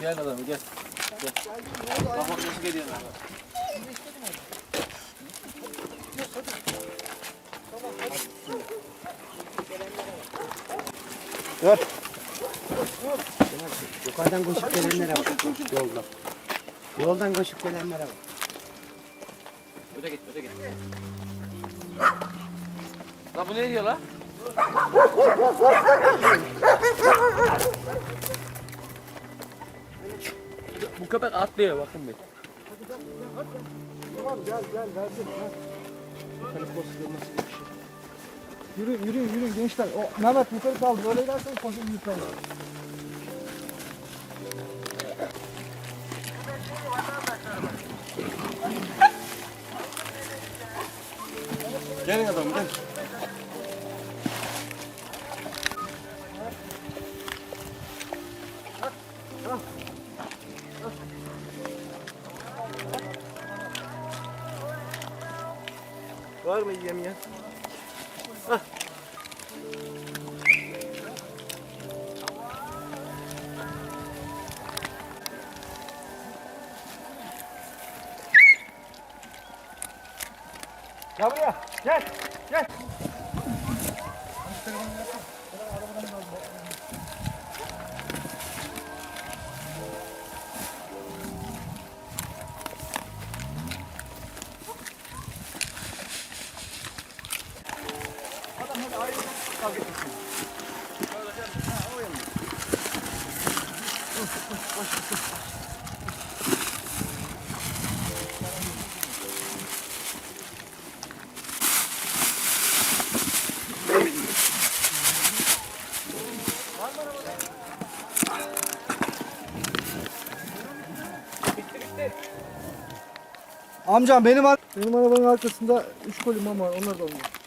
Gel adamı gel. Gel. Bak bak nasıl geliyor lan. Ver. Yukarıdan koşup gelenlere bak. Yolda. Yoldan koşup gelenlere bak. Öte git öte git. Lan bu ne diyor lan? Bu köpek atlıyor bakın bir. Tamam gel gel verdim. Yürüyün yürüyün yürüyün gençler. O Mehmet yukarı kaldı. Öyle giderseniz koşun yukarı. Gelin adam gel. Var mı yemeyen? Gel buraya. Gel. Gel. Amcam benim benim arabanın arkasında 3 koli mama var. Onlar da onlar.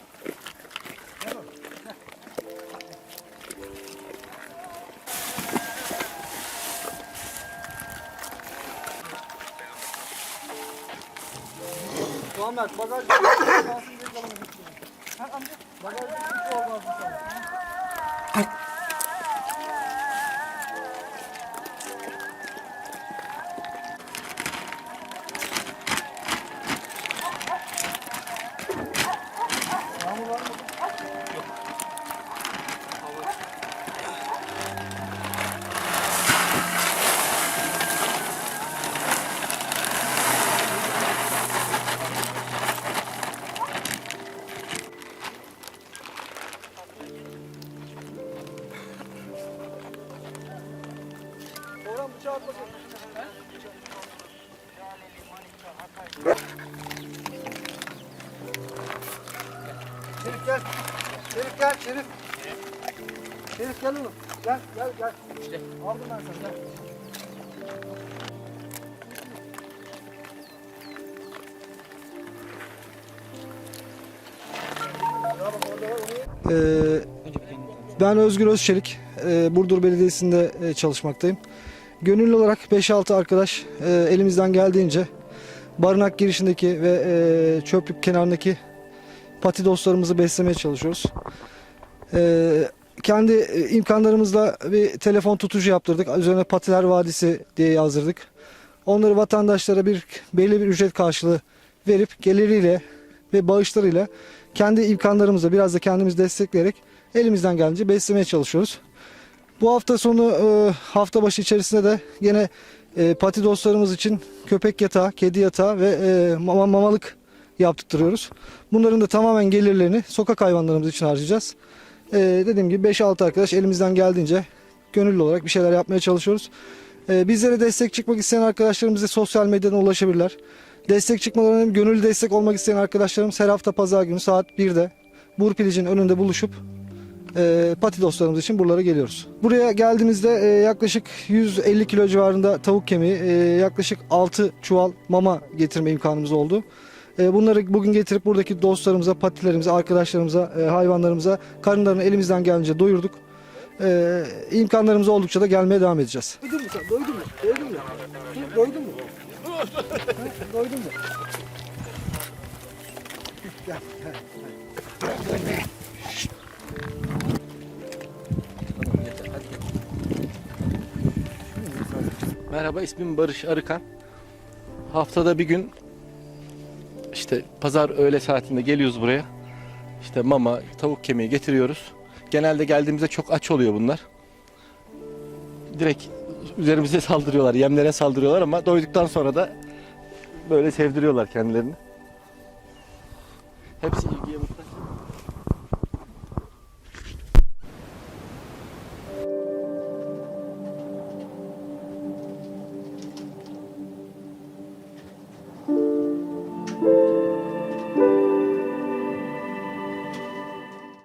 Bu sana. Yağmur var mı? Orhan gel. Şerif gel Şerif. Şerif gel oğlum. Gel gel gel. İşte. Aldım ben seni gel. Ee, ben Özgür Özçelik. Ee, Burdur Belediyesi'nde e, çalışmaktayım. Gönüllü olarak 5-6 arkadaş e, elimizden geldiğince barınak girişindeki ve e, çöplük kenarındaki pati dostlarımızı beslemeye çalışıyoruz. Ee, kendi e, imkanlarımızla bir telefon tutucu yaptırdık. Üzerine Patiler Vadisi diye yazdırdık. Onları vatandaşlara bir belli bir ücret karşılığı verip geliriyle ve bağışlarıyla kendi imkanlarımızla biraz da kendimiz destekleyerek elimizden gelince beslemeye çalışıyoruz. Bu hafta sonu e, hafta başı içerisinde de yine e, pati dostlarımız için köpek yatağı, kedi yatağı ve e, mama, mamalık yaptırıyoruz. Bunların da tamamen gelirlerini sokak hayvanlarımız için harcayacağız. E, dediğim gibi 5-6 arkadaş elimizden geldiğince gönüllü olarak bir şeyler yapmaya çalışıyoruz. E, bizlere destek çıkmak isteyen arkadaşlarımız da sosyal medyadan ulaşabilirler. Destek çıkmadan önce gönüllü destek olmak isteyen arkadaşlarımız her hafta pazar günü saat 1'de Burpilic'in önünde buluşup e, pati dostlarımız için buralara geliyoruz. Buraya geldiğimizde e, yaklaşık 150 kilo civarında tavuk kemiği, e, yaklaşık 6 çuval mama getirme imkanımız oldu. E, bunları bugün getirip buradaki dostlarımıza, patilerimize, arkadaşlarımıza, e, hayvanlarımıza karınlarını elimizden gelince doyurduk. E, imkanlarımız oldukça da gelmeye devam edeceğiz. Doydun mu sen? Doydun mu? Doydun mu? Doydun mu? Doydun mu? Merhaba ismim Barış Arıkan. Haftada bir gün işte pazar öğle saatinde geliyoruz buraya. İşte mama, tavuk kemiği getiriyoruz. Genelde geldiğimizde çok aç oluyor bunlar. Direkt üzerimize saldırıyorlar, yemlere saldırıyorlar ama doyduktan sonra da böyle sevdiriyorlar kendilerini. Hepsi ilgiye muhtaç.